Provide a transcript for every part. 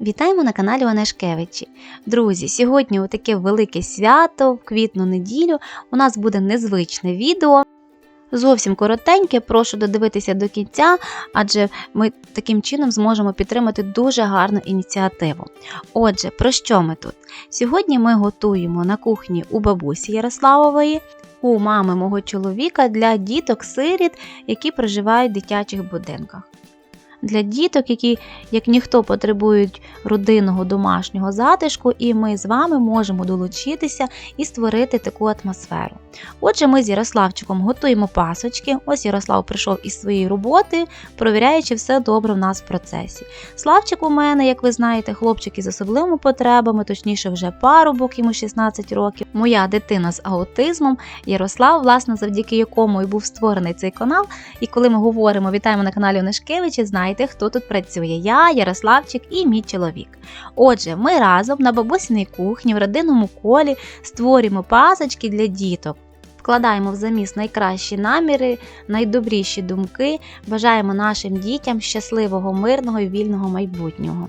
Вітаємо на каналі Онешкевичі. Друзі, сьогодні у таке велике свято, в квітну неділю, у нас буде незвичне відео. Зовсім коротеньке, прошу додивитися до кінця, адже ми таким чином зможемо підтримати дуже гарну ініціативу. Отже, про що ми тут? Сьогодні ми готуємо на кухні у бабусі Ярославової, у мами мого чоловіка для діток-сиріт, які проживають в дитячих будинках. Для діток, які, як ніхто, потребують родинного домашнього затишку, і ми з вами можемо долучитися і створити таку атмосферу. Отже, ми з Ярославчиком готуємо пасочки. Ось Ярослав прийшов із своєї роботи, провіряючи все добре в нас в процесі. Славчик у мене, як ви знаєте, хлопчик із особливими потребами, точніше, вже парубок, йому 16 років. Моя дитина з аутизмом. Ярослав, власне, завдяки якому і був створений цей канал. І коли ми говоримо вітаємо на каналі Онешкевичі, знаєте, хто тут працює? Я, Ярославчик і мій чоловік. Отже, ми разом на бабусіній кухні в родинному колі створюємо пасочки для діток. Вкладаємо в заміс найкращі наміри, найдобріші думки, бажаємо нашим дітям щасливого, мирного і вільного майбутнього.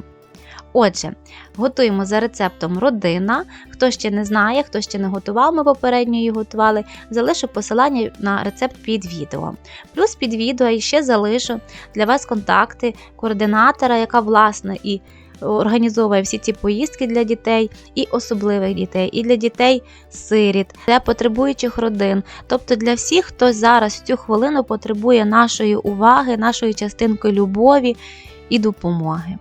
Отже, готуємо за рецептом родина. Хто ще не знає, хто ще не готував, ми попередньо її готували, залишу посилання на рецепт під відео. Плюс під відео я ще залишу для вас контакти координатора, яка власне і організовує всі ці поїздки для дітей, і особливих дітей, і для дітей сиріт, для потребуючих родин, тобто для всіх, хто зараз в цю хвилину потребує нашої уваги, нашої частинки любові і допомоги.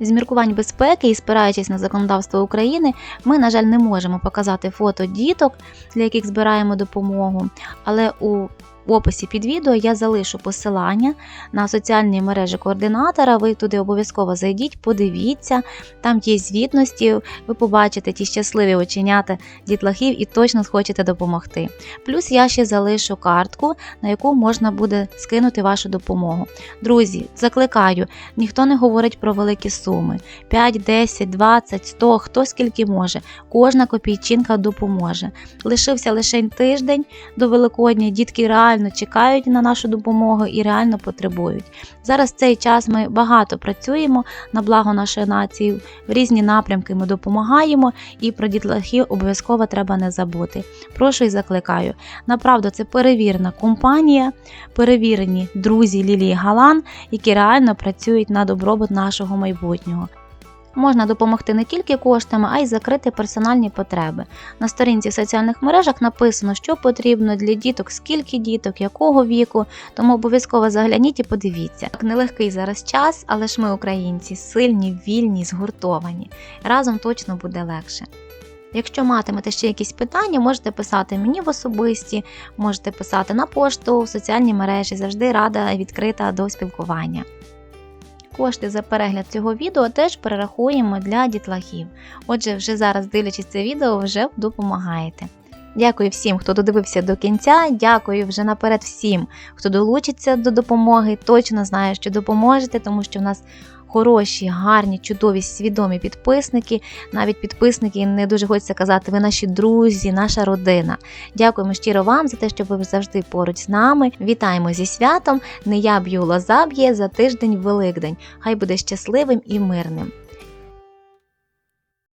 З міркувань безпеки і спираючись на законодавство України, ми, на жаль, не можемо показати фото діток, для яких збираємо допомогу, але у в описі під відео я залишу посилання на соціальні мережі координатора. Ви туди обов'язково зайдіть, подивіться, там є звітності, ви побачите ті щасливі оченята дітлахів і точно схочете допомогти. Плюс я ще залишу картку, на яку можна буде скинути вашу допомогу. Друзі, закликаю, ніхто не говорить про великі суми: 5, 10, 20, 100, хто скільки може. Кожна копійчинка допоможе. Лишився лише тиждень до Великодня, дітки реально чекають на нашу допомогу і реально потребують. Зараз в цей час ми багато працюємо на благо нашої нації, в різні напрямки ми допомагаємо, і про дітлахів обов'язково треба не забути. Прошу і закликаю. Направду, це перевірена компанія, перевірені друзі Лілії Галан, які реально працюють на добробут нашого майбутнього. Можна допомогти не тільки коштами, а й закрити персональні потреби. На сторінці в соціальних мережах написано, що потрібно для діток, скільки діток, якого віку, тому обов'язково загляніть і подивіться. Так нелегкий зараз час, але ж ми, українці, сильні, вільні, згуртовані. Разом точно буде легше. Якщо матимете ще якісь питання, можете писати мені в особисті, можете писати на пошту, в соціальні мережі, завжди рада відкрита до спілкування. Кошти за перегляд цього відео теж перерахуємо для дітлахів. Отже, вже зараз, дивлячись це відео, вже допомагаєте. Дякую всім, хто додивився до кінця. Дякую вже наперед всім, хто долучиться до допомоги. Точно знаю, що допоможете, тому що в нас хороші, гарні, чудові, свідомі підписники. Навіть підписники не дуже хочеться казати, ви наші друзі, наша родина. Дякуємо щиро вам за те, що ви завжди поруч з нами. Вітаємо зі святом. Не я б'ю лоза б'є за тиждень Великдень. Хай буде щасливим і мирним.